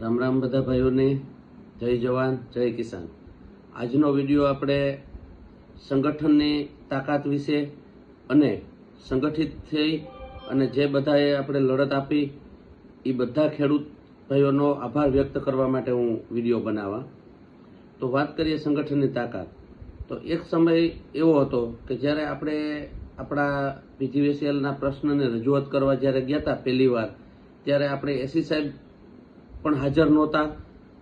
રામ રામ બધા ભાઈઓને, જય જવાન, જય કિસાન. આજનો વીડિયો આપણે સંગઠનની તાકાત વિશે અને સંગઠિત થઈ અને જે બધાએ આપણે લડત આપી એ બધા ખેડૂત ભાઈઓનો આભાર વ્યક્ત કરવા માટે હું વીડિયો બનાવવા તો વાત કરીએ સંગઠનની તાકાત. તો એક સમય એવો હતો કે જ્યારે આપણે આપણા પીજીવીસીએલના પ્રશ્નને રજૂઆત કરવા જ્યારે ગયા હતા પહેલી વાર, ત્યારે આપણે એસી સાહેબ પણ હાજર નહોતા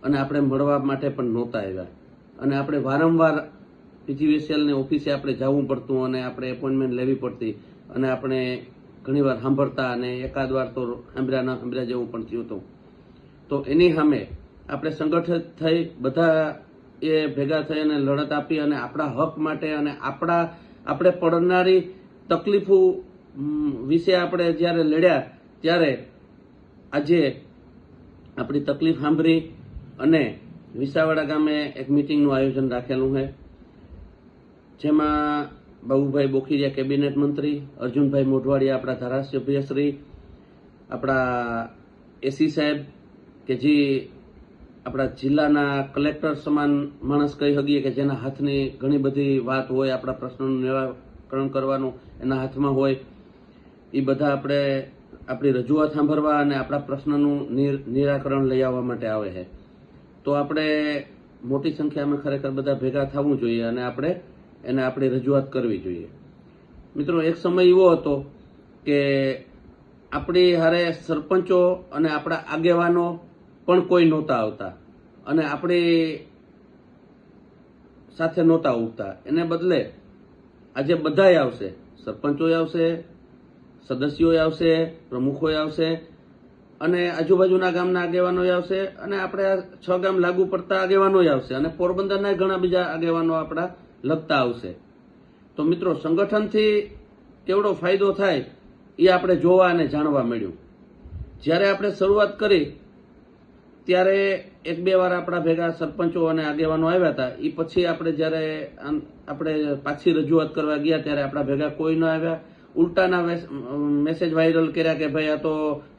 અને આપણે મળવા માટે પણ નહોતા આવ્યા. અને આપણે વારંવાર પીજીવીસીએલની ઓફિસે આપણે જવું પડતું અને આપણે એપોઇન્ટમેન્ટ લેવી પડતી અને આપણે ઘણીવાર સાંભળતા અને એકાદ વાર તો સાંભળ્યા ન સાંભળ્યા જેવું પણ થયું હતું. તો એની સામે આપણે સંગઠિત થઈ બધા એ ભેગા થઈ અને લડત આપી અને આપણા હક માટે અને આપણા, આપણે પડનારી તકલીફો વિશે આપણે જ્યારે લડ્યા, ત્યારે આજે આપણી તકલીફ સાંભળી અને વિસાવાડા ગામે એક મિટિંગનું આયોજન રાખેલું છે. જેમાં બાબુભાઈ બોખીરિયા કેબિનેટ મંત્રી, અર્જુનભાઈ મોઢવાડિયા આપણા ધારાસભ્યશ્રી આપણા એસી સાહેબ કે જે આપણા જિલ્લાના કલેક્ટર સમાન માણસ કહી શકીએ કે જેના હાથની ઘણી બધી વાત હોય, આપણા પ્રશ્નોનું નિરાકરણ કરવાનું એના હાથમાં હોય, એ બધા આપણે આપણી રજૂઆત સાંભળવા અને આપણા પ્રશ્નનું નિર- નિરાકરણ લઈ આવવા માટે આવે છે. તો આપણે મોટી સંખ્યામાં ખરેખર બધા ભેગા થવું જોઈએ અને આપણે એને આપણી રજૂઆત કરવી જોઈએ. મિત્રો, એક સમય એવો હતો કે આપણી હારે સરપંચો અને આપણા આગેવાનો પણ કોઈ નહોતા આવતા અને આપણી સાથે નહોતા ઉગતા. એને બદલે આજે બધાય આવશે. સરપંચોય આવશે સદસ્યોય આવશે, પ્રમુખોએ આવશે અને આજુબાજુના ગામના આગેવાનોય આવશે અને આપણે આ છ ગામ લાગુ પડતા આગેવાનોય આવશે અને પોરબંદરના ઘણા બીજા આગેવાનો આપણા લગતા આવશે. તો મિત્રો, સંગઠનથી કેવડો ફાયદો થાય એ આપણે જોવા અને જાણવા મળ્યું. જ્યારે આપણે શરૂઆત કરી, ત્યારે એક બે વાર આપણા ભેગા સરપંચો અને આગેવાનો આવ્યા હતા. એ પછી આપણે જ્યારે આપણે પાછી રજૂઆત કરવા ગયા, ત્યારે આપણા ભેગા કોઈ ન આવ્યા. ઉલટાના મેસેજ વાયરલ કર્યા કે ભાઈ આ તો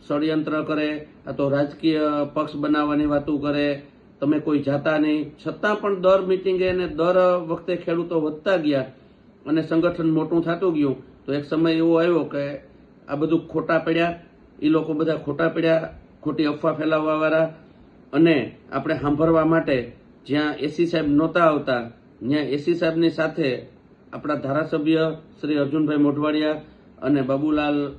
ષડયંત્ર કરે, આ તો રાજકીય પક્ષ બનાવવાની વાતો કરે, તમે કોઈ જાતા નહીં. છતાં પણ દર મિટિંગે અને દર વખતે ખેડૂતો વધતા ગયા અને સંગઠન મોટું થતું ગયું. તો એક સમય એવો આવ્યો કે આ બધું ખોટા પડ્યા, એ લોકો બધા ખોટા પડ્યા, ખોટી અફવા ફેલાવવા વાળા અને આપણે સાંભળવા માટે જ્યાં એસી સાહેબ નહોતા આવતા, ત્યાં એસી સાહેબની સાથે આપણા ધારાસભ્ય શ્રી અર્જુનભાઈ મોઢવાડિયા અને બાબુલાલ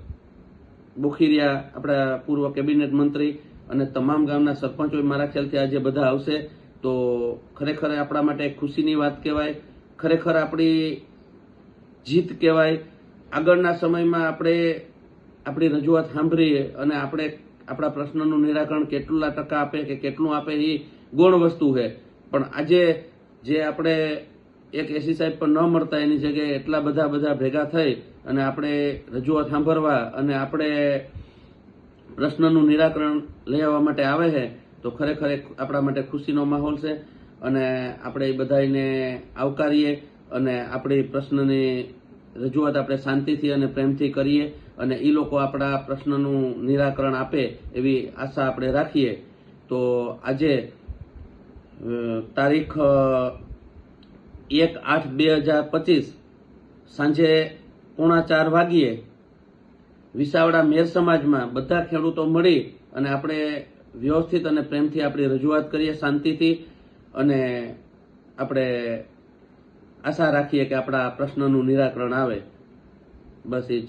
બોખીરિયા, આપણા પૂર્વ કેબિનેટ મંત્રી અને તમામ ગામના સરપંચો મારા ખ્યાલથી આજે બધા આવશે. તો ખરેખર આપણા માટે ખુશીની વાત કહેવાય. ખરેખર આપણી જીત કહેવાય. આગળના સમયમાં આપણે આપણી રજૂઆત સાંભળીએ અને આપણે આપણા પ્રશ્નનું નિરાકરણ કેટલા ટકા આપે કે કેટલું આપે એ ગૌણ વસ્તુ છે. પણ આજે જે આપણે એક એસી સાહેબ પણ ન મળતા એની જગ્યાએ એટલા બધા બધા ભેગા થઈ અને આપણે રજૂઆત સાંભળવા અને આપણે પ્રશ્નનું નિરાકરણ લઈ આવવા માટે આવે છે, તો ખરેખર આપણા માટે ખુશીનો માહોલ છે અને આપણે એ બધાને આવકારીએ અને આપણી પ્રશ્નની રજૂઆત આપણે શાંતિથી અને પ્રેમથી કરીએ અને એ લોકો આપણા પ્રશ્નનું નિરાકરણ આપે એવી આશા આપણે રાખીએ. તો આજે તારીખ એક આઠ બે હજાર પચીસ સાંજે પોણા ચાર વાગ્યે વિસાવડા મેર સમાજમાં બધા ખેડૂતો મળી અને આપણે વ્યવસ્થિત અને પ્રેમથી આપણી રજૂઆત કરીએ, શાંતિથી અને આપણે આશા રાખીએ કે આપણા પ્રશ્નનું નિરાકરણ આવે. બસ એ જ.